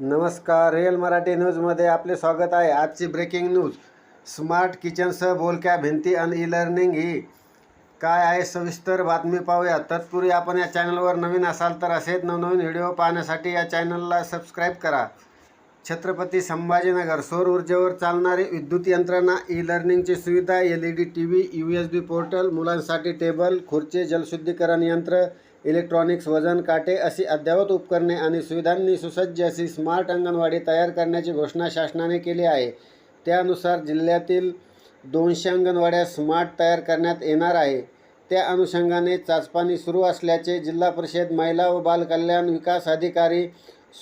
नमस्कार रिअल मराठी न्यूजमध्ये आपले स्वागत आहे. आजची ब्रेकिंग न्यूज स्मार्ट किचनसह बोलक्या भिंती आणि ई लर्निंग ही. काय आहे? सविस्तर बातमी पाहूया. तत्पूर्वी आपण या चॅनलवर नवीन असाल तर असेच नवनवीन व्हिडिओ पाहण्यासाठी या चॅनलला सबस्क्राईब करा. छत्रपती संभाजीनगर सौर ऊर्जेवर चालणारी विद्युत यंत्रणा ई लर्निंगची सुविधा L E D T V U S B portal मुलांसाठी टेबल खुर्ची जलशुद्धीकरण यंत्र इलेक्ट्रॉनिक्स वजन काटे अशी अद्ययावत उपकरणे आणि सुविधांनी सुसज्ज अशी स्मार्ट अंगणवाडी तयार करण्याची घोषणा शासनाने केली आहे. त्यानुसार जिल्ह्यातील दोनशे अंगणवाड्या स्मार्ट तयार करण्यात येणार आहे. त्या अनुषंगाने चाचपाणी सुरू असल्याचे जिल्हा परिषद महिला व बालकल्याण विकास अधिकारी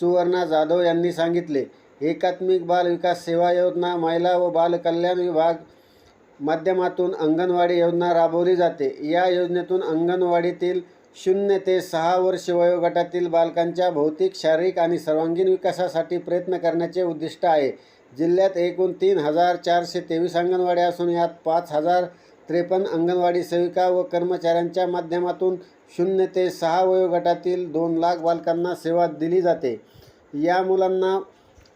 सुवर्णा जाधव यांनी सांगितले. एकात्मिक बाल विकास सेवा योजना महिला व बालकल्याण विभाग माध्यमातून अंगणवाडी योजना राबवली जाते. या योजनेतून अंगणवाडीतील शून्य ते सहा वर्ष वयोगटातील बालकांच्या भौतिक शारीरिक आणि सर्वांगीण विकासासाठी प्रयत्न करण्याचे उद्दिष्ट आहे. जिल्ह्यात एकूण तीन हजार चारशे तेवीस अंगणवाड्या असून यात पाच हजार त्रेपन्न अंगणवाडी सेविका व कर्मचाऱ्यांच्या माध्यमातून शून्य ते सहा वयोगटातील दोन लाख बालकांना सेवा दिली जाते. या मुलांना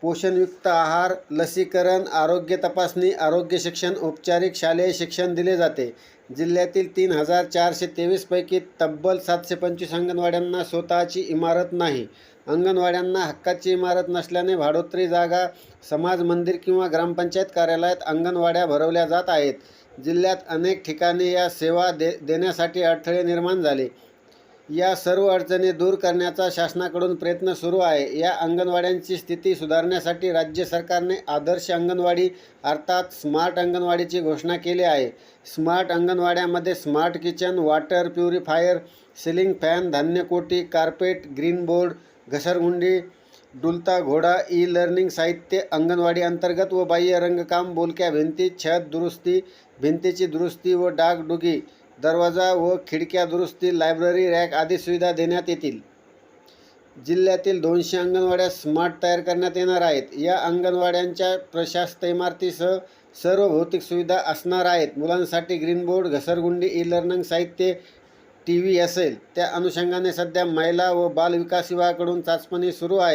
पोषणयुक्त आहार लसीकरण आरोग्य तपासणी आरोग्य शिक्षण औपचारिक शालेय शिक्षण दिले जाते. जिल्ह्यातील तीन हजार चारशे तेवीसपैकी तब्बल सातशे पंचवीस अंगणवाड्यांना स्वतःची इमारत नाही. अंगणवाड्यांना हक्काची इमारत नसल्याने भाडोत्री जागा समाज मंदिर किंवा ग्रामपंचायत कार्यालयात अंगणवाड्या भरवल्या जात आहेत. जिल्ह्यात अनेक ठिकाणी या सेवा दे देण्यासाठी अडथळे निर्माण झाले. या सर्व अडचणी दूर करण्याचा शासनाकडून प्रयत्न सुरू आहे. या अंगणवाड्यांची स्थिती सुधारण्यासाठी राज्य सरकारने आदर्श अंगणवाडी अर्थात स्मार्ट अंगणवाडीची घोषणा केली आहे. Smart अंगणवाड्यामध्ये smart kitchen water purifier ceiling fan धान्यकोटी carpet green board घसरगुंडी डुलता घोडा ई लर्निंग साहित्य अंगणवाडी अंतर्गत व बाह्य रंगकाम बोलक्या भिंती छत दुरुस्ती भिंतीची दुरुस्ती व डागडुगी दरवाजा व खिडक्या दुरुस्ती लायब्ररी रॅक आदी सुविधा देण्यात येतील. जिल्ह्यातील दोनशे अंगणवाड्या स्मार्ट तयार करण्यात येणार आहेत. या अंगणवाड्यांच्या प्रशास्त इमारतीसह सर्व भौतिक सुविधा असणार आहेत. मुलांसाठी ग्रीन बोर्ड घसरगुंडी ई लर्निंग साहित्य टी व्ही असेल. त्या अनुषंगाने सध्या महिला व बाल विकास विभागाकडून चाचपणी सुरू आहे.